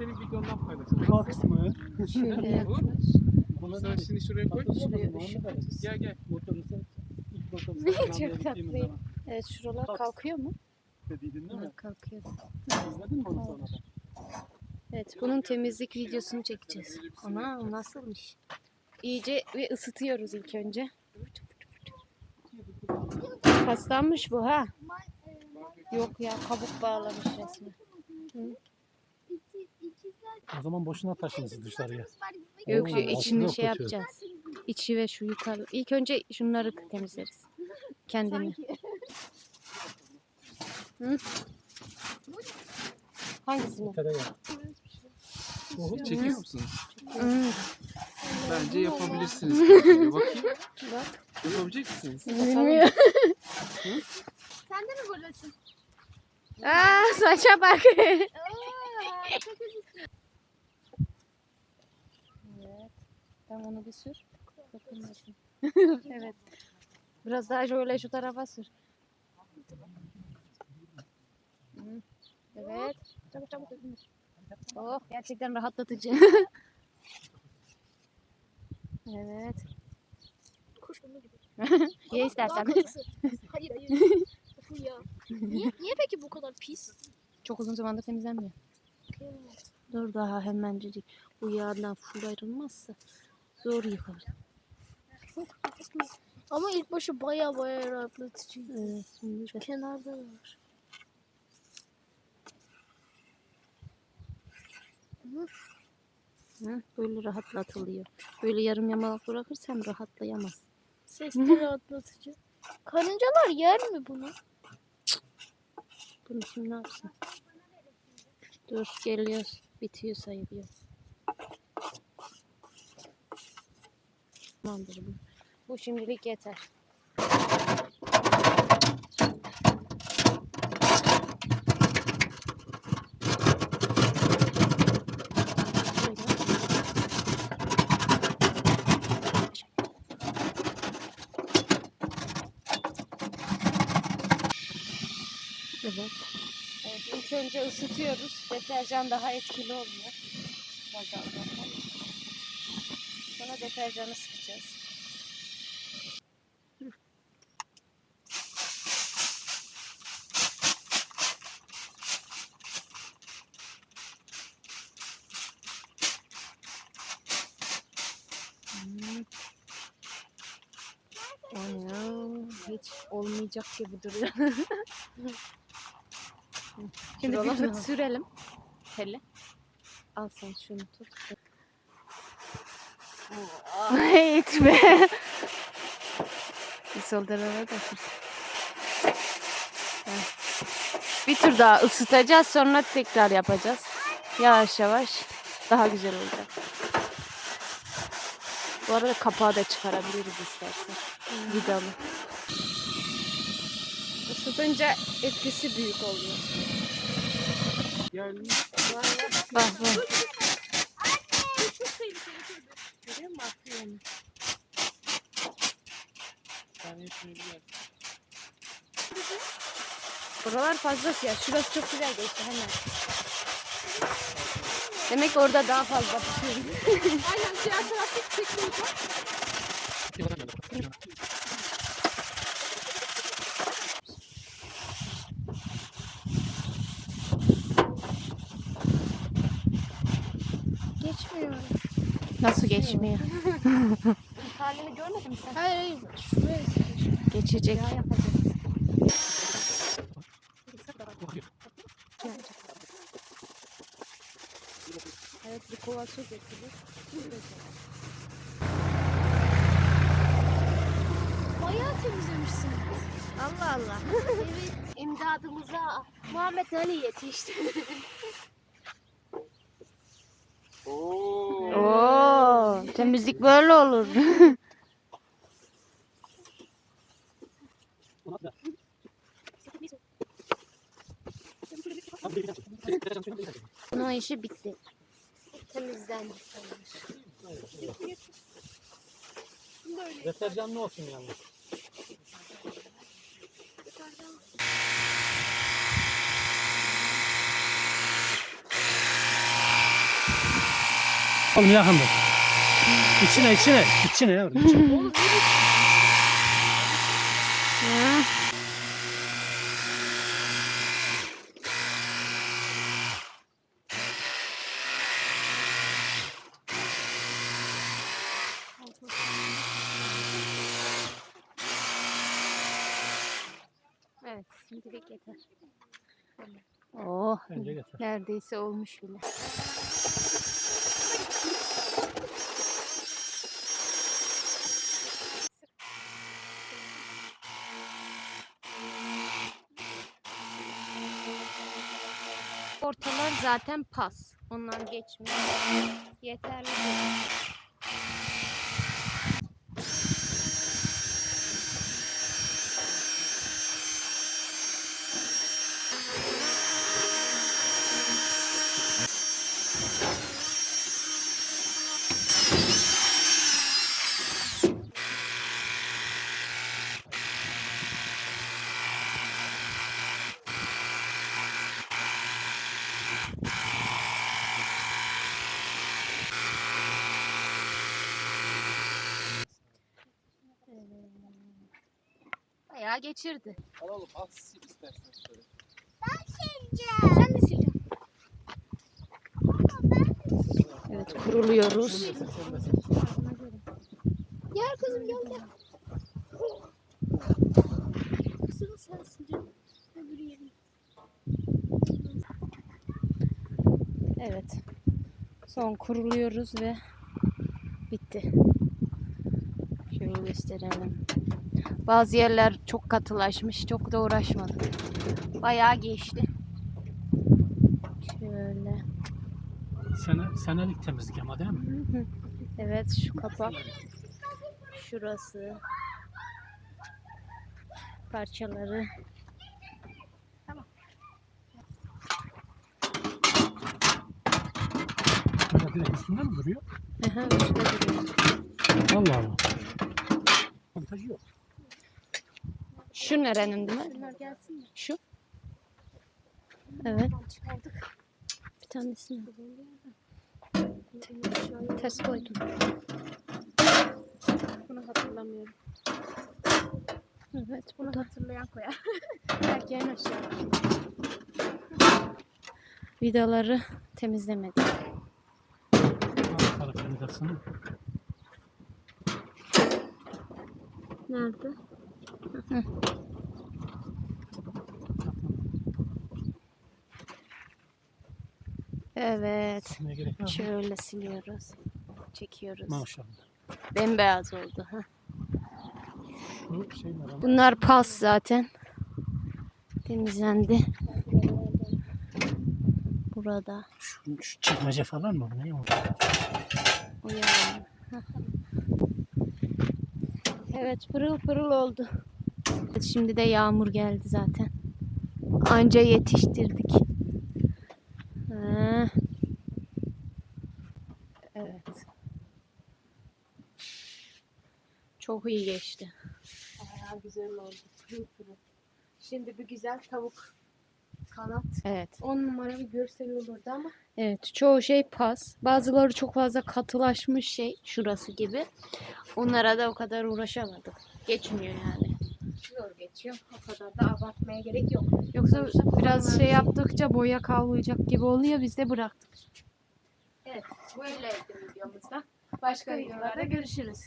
senin videondan paylaşalım. Sağ kısmı. Şöyle. Buna Sen şimdi şuraya koy. Şuraya Gel gel. Motorunuzu çok tatlıyım. Evet şuralar Kalk. kalkıyor mu? Dediydin değil mi? Evet kalkıyor. İzledin mi onu sonra? Evet bunun temizlik videosunu çekeceğiz. Ana nasılmış? İyice ve ısıtıyoruz ilk önce. Paslanmış bu ha. Yok ya kabuk bağlamış resmen. O zaman boşuna taşınsın dışarıya. Yok şu altına içini şey yapacağız. İçi ve şu yukarı. İlk önce şunları temizleriz. Kendini. Hı? Hangisini? Tere gel. Çekiyor musunuz? Hı. Bence yapabilirsiniz. Bakayım. Bak. Yapabilecek misiniz? Bilmiyorum. Sen de mi buradasın? Aa saça bak. evet. Ben onu bir sür. Bakın. evet. Biraz daha şöyle şu tarafa sür. Evet. Çabuk çabuk. Oh gerçekten rahatlatıcı. evet. Kuş bunu gibi. Ye istersen. Hayır hayır. Fu ya. Niye, niye peki bu kadar pis? Çok uzun zamandır temizlenmiyor. Dur daha hemencecik. Bu yağdan full ayrılmazsa zor yıkar. Ama ilk başı baya baya rahatlatıcı. Evet, şimdi Kenarda var. Hı, böyle rahatlatılıyor. Böyle yarım yamalak bırakırsam rahatlayamaz. Ses de rahatlatıcı. Karıncalar yer mi bunu? Bunu şimdi ne yapsın? Dur geliyoruz. Bitiyor sayılıyor. Tamamdır bu. Bu şimdilik yeter. Evet. Evet, ilk önce ısıtıyoruz. Deterjan daha etkili oluyor. Bazaldan. Sonra deterjanı sıkacağız. Hı. Hmm. Ana, hiç olmayacak gibi duruyor. Şimdi bir fıt sürelim. Hele. Al sen şunu tut. Hiç be. Bir sol tarafa. Heh. Bir tur daha ısıtacağız sonra tekrar yapacağız. Yavaş yavaş daha güzel olacak. Bu arada kapağı da çıkarabiliriz istersen. Vidalı. Isıtınca etkisi büyük oluyor. Yani Bak bak. Görüyor musun? Atıyor onu. ben hepsini biliyorum. Buralar fazla siyah. Şurası çok güzel geçti hemen. Demek ki orada daha fazla tutuyor. Aynen diğer tarafta çekmiyor. Geçmiyor. Nasıl geçmiyor? Sen? Hayır hayır. Şuraya Geçecek. Ya yapacağız. Evet bir kova su getirir. Bayağı temizlemişsin. Allah Allah. evet. imdadımıza Muhammed Ali yetişti. Oo. Oo, temizlik böyle olur. Bunun işi bitti. Temizlendi. Deterjanlı olsun yalnız. Oğlum yakındır. İçine içine. İçine yavrum. içine. Şimdilik yeter. Oh, neredeyse olmuş bile. Ortalar zaten pas. Ondan geçmiyor. Yeterli. değil. Geçirdi. Alalım at sil istersen şöyle. Sen de sil. Evet kuruluyoruz. Gel kızım gel gel. Kızım. Evet. Son kuruluyoruz ve bitti. Şöyle gösterelim. Bazı yerler çok katılaşmış. Çok da uğraşmadık. Bayağı geçti. Şöyle. Sene, senelik temizlik ama değil mi? Evet şu kapak. Şurası. Parçaları. Direkt üstünde mi duruyor? Aha, üstte duruyor. Allah Allah. Montajı yok. Şu nerenin değil mi? Bunlar gelsin mi? Şu. Evet. Çıkardık. Bir tanesini ters koydum. Bunu hatırlamıyorum. Evet Bunu burada hatırlayan koyar. Belki en aşağı. vidaları temizlemedim. Nerede? Evet. Şöyle siliyoruz. Çekiyoruz. Maşallah. Bembeyaz oldu. Heh. Şey? Bunlar pas zaten. Temizlendi. Burada. Şu, şu çekmece falan mı? Ne o? Heh. Evet pırıl pırıl oldu. Evet, Şimdi de yağmur geldi zaten. Anca yetiştirdik. Ha. Evet. Çok iyi geçti. Bayağı güzel oldu. Pırıl pırıl. Şimdi bir güzel tavuk kanat. Evet. 10 numara bir görsel olurdu ama Evet, çoğu şey pas. Bazıları çok fazla katılaşmış şey, şurası gibi. Onlara da o kadar uğraşamadık. Geçmiyor yani. Zor geçiyor. O kadar da abartmaya gerek yok. Yoksa biraz şey yaptıkça boya kavrayacak gibi oluyor biz de bıraktık. Evet. Bu elleydi videomuzda. Başka videolarda görüşürüz.